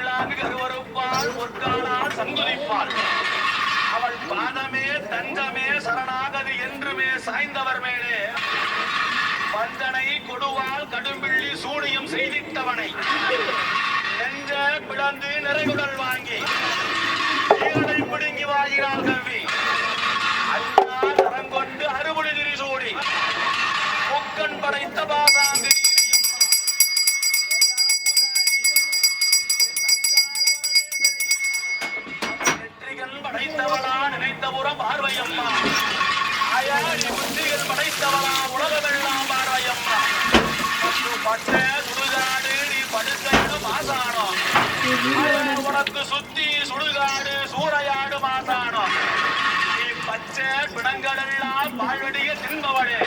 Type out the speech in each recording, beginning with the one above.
கருவறுப்பாள் பொற்காலால் சங்குதிப்பாள் அவள் பாதமே தஞ்சமே சரணாகது என்றுமே சாய்ந்தவர் மேலே. வந்தனை கொடுவால் கடும்பிள்ளி சூனியம் செய்திட்டவனை. நெஞ்ச பிளந்து நிறைகுடல் வாங்கி ஈரலை பிடுங்கி வாழ்கிறாள் கவ்வி அண்ணா தரங்கொண்டு அறுபடி திரி சூடி முக்கன் படைத்த பாசாங்கு படைத்தவளா நினைத்தபுறம் பார்வையம்மா ஆயாடி புத்திகள் படைத்தவளா உலகமெல்லாம் பார்வையம்மா பட்டு பட்ட சுடுகாடு நீ படுக்கையிடு மாசானோ உனக்கு சுத்தி சுடுகாடு சூறையாடு மாசானோ நீ பச்சை பிணங்களெல்லாம் பாழடிய தின்பவளே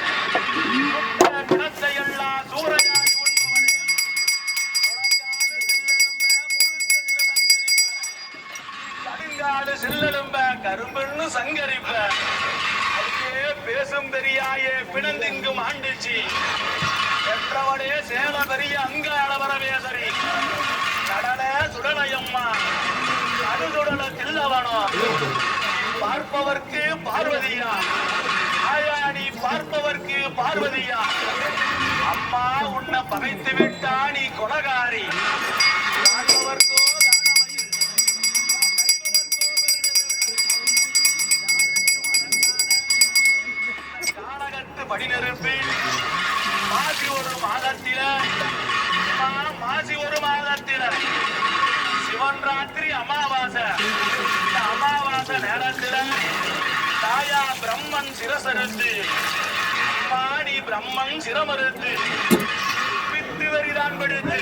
சுட்ட பிணத்தையெல்லாம் சூறை செல்லலும்ப கரும்புன்னு சங்கரிப்ப. அங்கே பேசும் பெரியாயே பிணந்திங்கும் ஆண்டுச்சி. பெற்றவடே சேல பெரிய அங்காள வரவேசரி கடல சுடலையம்மா. கடுசுடல தில்லவனோ. பார்ப்பவர்க்கு பார்வதியா. ஆயா நீ பார்ப்பவர்க்கு பார்வதியா. அம்மா உன்னை பகைத்து விட்டா நீ கொலகாரி. மாதத்தில. மாசி ஒரு மாதத்தில. சிவன் ராத்திரி அமாவாசை. இந்த அமாவாசை நேரத்தில தாயா பிரம்மன் சிரசருத்து மாணி பிரம்மன் சிரமருத்து பித்து வரிதான் படுத்து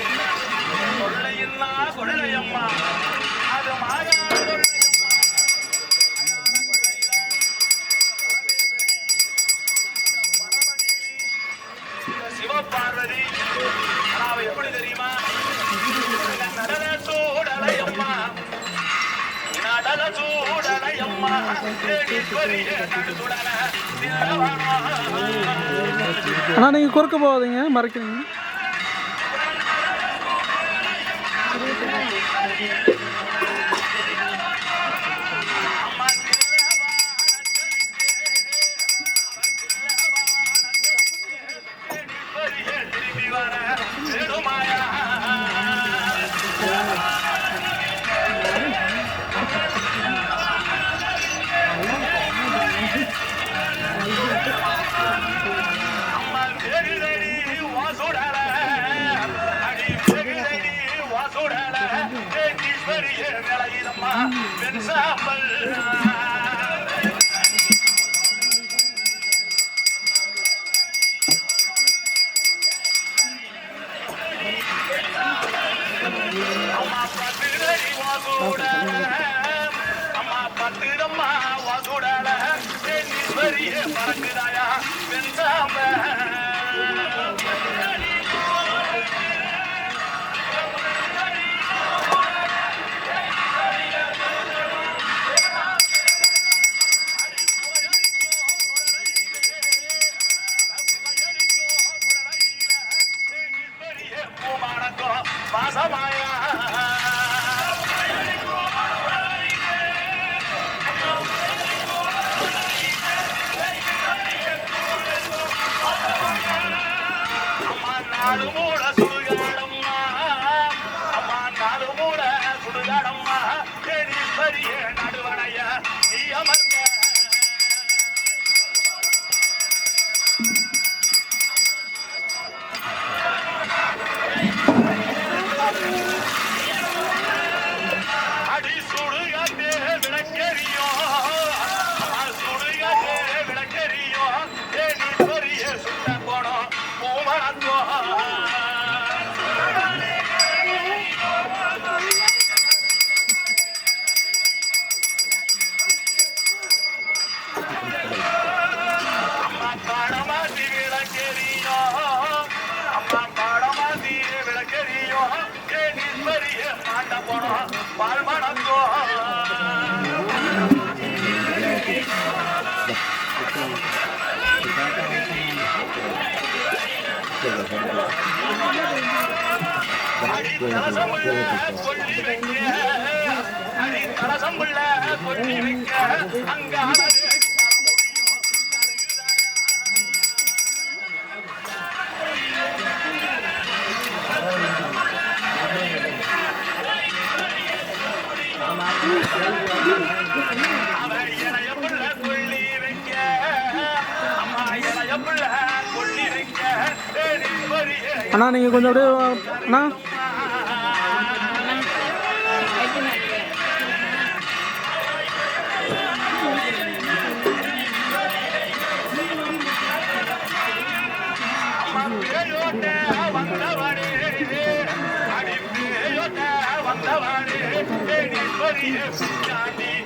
கொள்ளையின்னா கொள்ளையம்மா. அது மாயா கொள்ளை பார்வதி. அவ எப்படி தெரியுமா? நடன சூடலையம்மா நடன சூடலையம்மா தேடீஸ்வரிய நடுசுடல திரவணா. ஆனால் நீங்கள் குறுக்க போகாதீங்க மறைக்கிறீங்க. விளையிலம்மா வெண்சாம்பல் அம்மா பத்துடடி வாசுடல அம்மா பத்துடம்மா வாசுடல பறக்குதாயா? வெண்சாம்பல் அம்மா அண்ணா நீங்கள் கொஞ்சம் அப்படியே அண்ணா Thank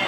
you.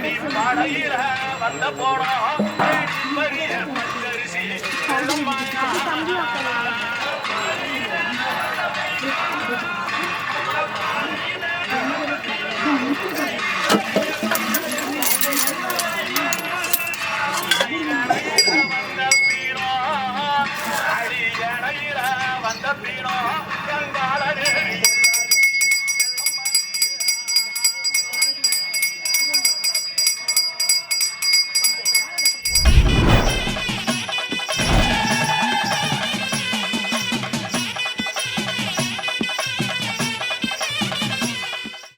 அடி பாடையில வந்த போனோம் பரிசி